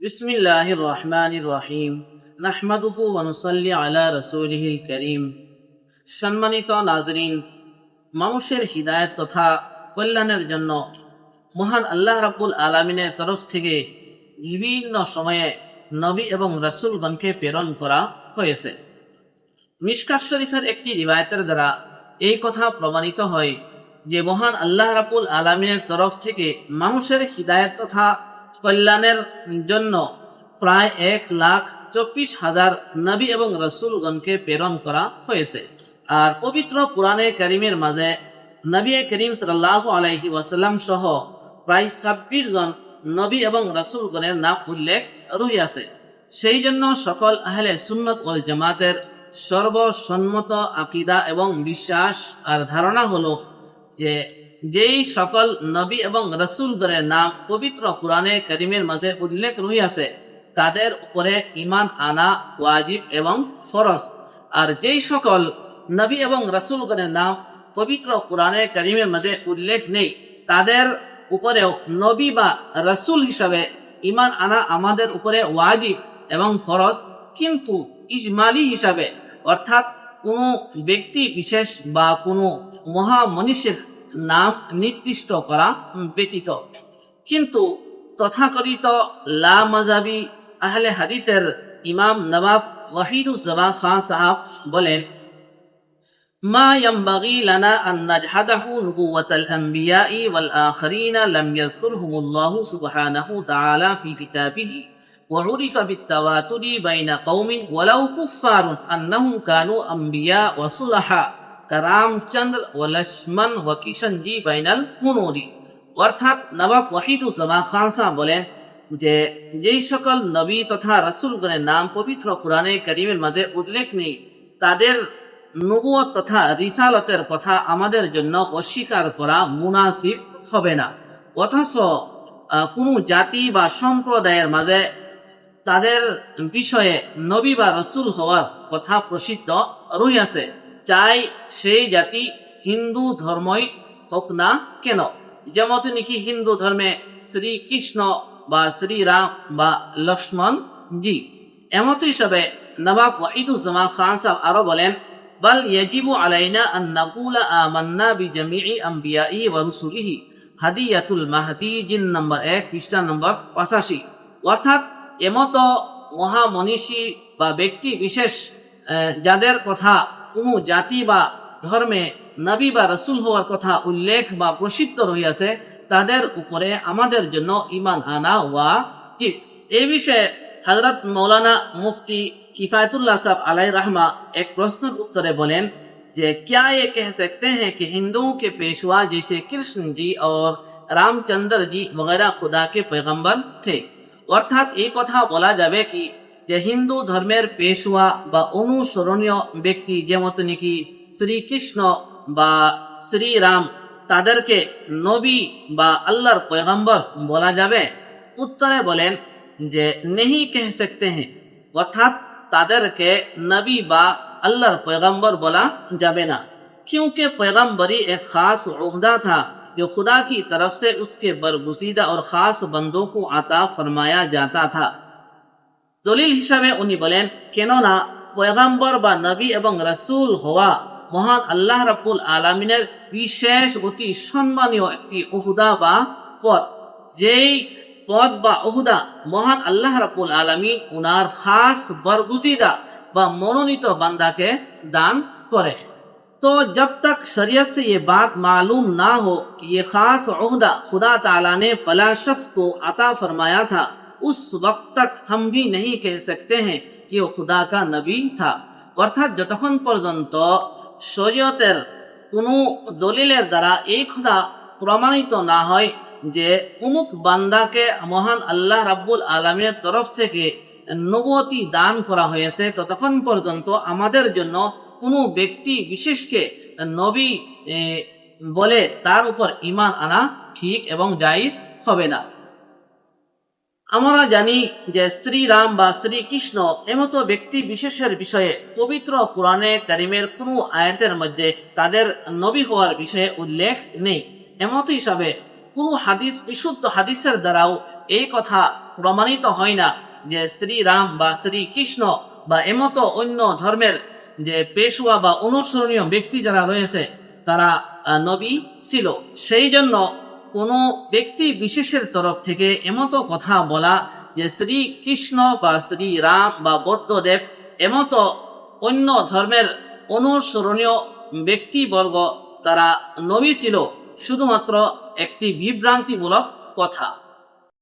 بسم الله الرحمن الرحيم نحمده ونصلي على رسوله الكريم সম্মানিত নাজরিন মানুষের হৃদায়ত তথা কল্যাণের জন্য মহান আল্লাহ রাব্বুল আলমিনের তরফ থেকে বিভিন্ন সময়ে নবী এবং রাসূলগণকে প্রেরণ করা হয়েছে মিশকাত শরীফের একটি রিবায়তের দ্বারা এই কথা প্রমাণিত হয় যে মহান আল্লাহ রাবুল আলমিনের তরফ থেকে মানুষের হৃদায়ত তথা কল্যাণের জন্য প্রায় এক লাখ চব্বিশ হাজার নবী এবং রসুলগণকে প্রেরণ করা হয়েছে। আর পবিত্র পুরাণে করিমের মাঝে নবী করিম সাল্লাহ আলাইহি ওয়াসাল্লাম সহ প্রায় ছাব্বিশ জন নবী এবং রসুলগণের নাম উল্লেখ রহিয়াছে। সেই জন্য সকল আহলে সুন্নত ওয়াল জামাতের সর্বসম্মত আকিদা এবং বিশ্বাস আর ধারণা হলো যে যেই সকল নবী এবং রসুলগণের নাম পবিত্র কোরআনে করিমের মাঝে উল্লেখ রহিয়াছে, তাদের উপরে ইমান আনা ওয়াজিব এবং ফরজ। আর যেই সকল নবী এবং রসুলগণের নাম পবিত্র কোরআনে করিমের মাঝে উল্লেখ নেই, তাদের উপরেও নবী বা রসুল হিসাবে ইমান আনা আমাদের উপরে ওয়াজিব এবং ফরজ, কিন্তু ইজমালি হিসাবে, অর্থাৎ কোনো ব্যক্তি বিশেষ বা কোনো মহামনীষের নাম নির্দিষ্ট করা ব্যতীত কিন্তু তথাকথিত লা মজাবি আহলে হাদিসের ইমাম নবাব ওয়াহিদুজ্জামান খান সাহাব বলেন ما ينبغي لنا أن نجحده نبوة الأنبياء والآخرين لم يذكرهم الله سبحانه تعالى في كتابه وعرف بالتواتر بين قوم ولو كفار أنهم كانوا أنبياء وصلحاء রামচন্দ্র ও লক্ষ্মণ ও কিষণজি বাইনাল পুনরি অর্থাৎ নবাব ওয়াহিদুজ্জামান খান সাহ বলেন যে যেই সকল নবী তথা রাসুলগণের নাম পবিত্র কোরআনে করিমের মাঝে উল্লেখ নেই তাদের নবুয় তথা রিসালতের কথা আমাদের জন্য অস্বীকার করা মুনাসিব হবে না অথচ কোনো জাতি বা সম্প্রদায়ের মাঝে তাদের বিষয়ে নবী বা রসুল হওয়ার কথা প্রসিদ্ধ রহিয়াছে চাই সেই জাতি হিন্দু ধর্মই হোক না কেন? যেমন নাকি হিন্দু ধর্মে শ্রীকৃষ্ণ বা শ্রীরাম বা লক্ষ্মণ জি এমত হিসাবে নবাব ওয়াহিদুজ্জামান খান সাহেব আরও বলেন, বল ইয়াজিবু আলাইনা আন নাকুলা আমান্না বিজামিই আম্বিয়াই ওয়া রুসুলিহি হাদিয়াতুল মাহদি, জিন নম্বর এক, পৃষ্ঠা নম্বর পঁচাশি। অর্থাৎ এমত মহামনীষী বা ব্যক্তি বিশেষ যাদের কথা কোনো জাতি বা ধর্মে নবী বা রসুল হওয়ার কথা উল্লেখ বা প্রসিদ্ধ রহিয়াছে তাদের উপরে আমাদের জন্য ইমান আনা ওয়া জিব এই বিষয়ে হজরত মৌলানা মুফতি किफ़ायतुल्लाह साहब अलैहि रहमा एक प्रश्न उत्तरे बोलें जे क्या ये कह सकते हैं कि हिंदुओं के पेशवा जैसे कृष्ण जी और रामचंद्र जी वगैरह खुदा के पैगंबर थे অর্থাৎ এই কথা বলা যাবে কি যে হিন্দু ধর্মের পেশোয়া বা অনুসরণীয় ব্যক্তি যেমত নাকি শ্রীকৃষ্ণ বা শ্রীরাম، তাদেরকে নবী বা আল্লাহর পয়গম্বর বলা যাবে। উত্তরে বলেন যে، নেহি কেহ সকতে হ্যাঁ، অর্থাৎ তাদেরকে নবী বা আল্লাহর پیغمبر بولا جاوے نا کیونکہ پیغمبری ایک خاص عہدہ تھا جو خدا کی طرف سے اس کے برگزیدہ اور خاص بندوں کو عطا فرمایا جاتا تھا۔ দলিল হিসাবে উনি বলেন, কেননা পয়গাম্বর বা নবী এবং রাসুল হওয়া মহান আল্লাহ রাবুল আলমিনের বিশেষ অতি সম্মানীয় একটি অহুদা বা পদ। যেই পদ বা অহুদা মহান আল্লাহ রাবুল আলমী উনার খাস বরগুজিদা বা মনোনীত বান্দাকে দান করে। তো جب تک شریعت سے یہ بات معلوم نہ ہو کہ یہ خاص عہدہ خدا تعالیٰ نے فلاں شخص کو عطا उस वक्त तक हम भी नहीं कह सकते हैं कि वो खुदा का नबी था অর্থাৎ যতক্ষণ পর্যন্ত শরীয়তের কোনো দলিলের দ্বারা এই কথা প্রমাণিত না হয় যে উমুক বান্দাকে মহান আল্লাহ রাব্বুল আলমীর তরফ থেকে নবতী দান করা হয়েছে ততক্ষণ পর্যন্ত আমাদের জন্য কোনো ব্যক্তি বিশেষকে নবী এ, বলে তার উপর ইমান আনা ঠিক এবং জাইজ হবে না আমরা জানি যে শ্রীরাম বা শ্রীকৃষ্ণ এমতো ব্যক্তি বিশেষের বিষয়ে পবিত্র কোরআনে কারিমের কোনো আয়াতের মধ্যে তাদের নবী হওয়ার বিষয়ে উল্লেখ নেই। এমত হিসাবে কোনো হাদিস, বিশুদ্ধ হাদিসের দ্বারাও এই কথা প্রমাণিত হয় না যে শ্রীরাম বা শ্রীকৃষ্ণ বা এমতো অন্য ধর্মের যে পেশোয়া বা অনুসরণীয় ব্যক্তি যারা রয়েছে, তারা নবী ছিল। সেই জন্য কোনো ব্যক্তি বিশেষের তরফ থেকে এমত কথা বলা যে শ্রী কৃষ্ণ বা শ্রী রাম বা বৌদ্ধদেব এমত অন্য ধর্মের অনুসরণীয় ব্যক্তিবর্গ তারা নবী ছিল, শুধুমাত্র একটি বিভ্রান্তিমূলক কথা।